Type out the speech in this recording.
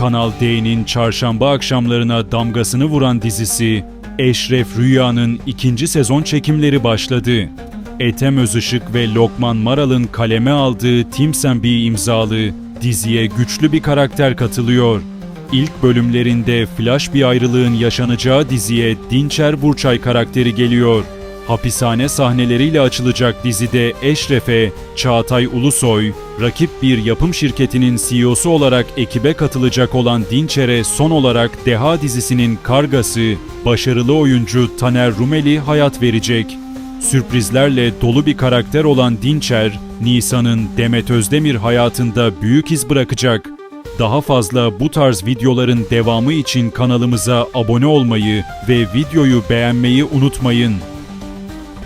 Kanal D'nin çarşamba akşamlarına damgasını vuran dizisi Eşref Rüya'nın ikinci sezon çekimleri başladı. Ethem Özışık ve Lokman Maral'ın kaleme aldığı Tim Sembi imzalı diziye güçlü bir karakter katılıyor. İlk bölümlerinde flash bir ayrılığın yaşanacağı diziye Dinçer Burçay karakteri geliyor. Hapishane sahneleriyle açılacak dizide Eşref'e Çağatay Ulusoy, rakip bir yapım şirketinin CEO'su olarak ekibe katılacak olan Dinçer'e son olarak Deha dizisinin kargası, başarılı oyuncu Taner Rumeli hayat verecek. Sürprizlerle dolu bir karakter olan Dinçer, Nisan'ın Demet Özdemir hayatında büyük iz bırakacak. Daha fazla bu tarz videoların devamı için kanalımıza abone olmayı ve videoyu beğenmeyi unutmayın.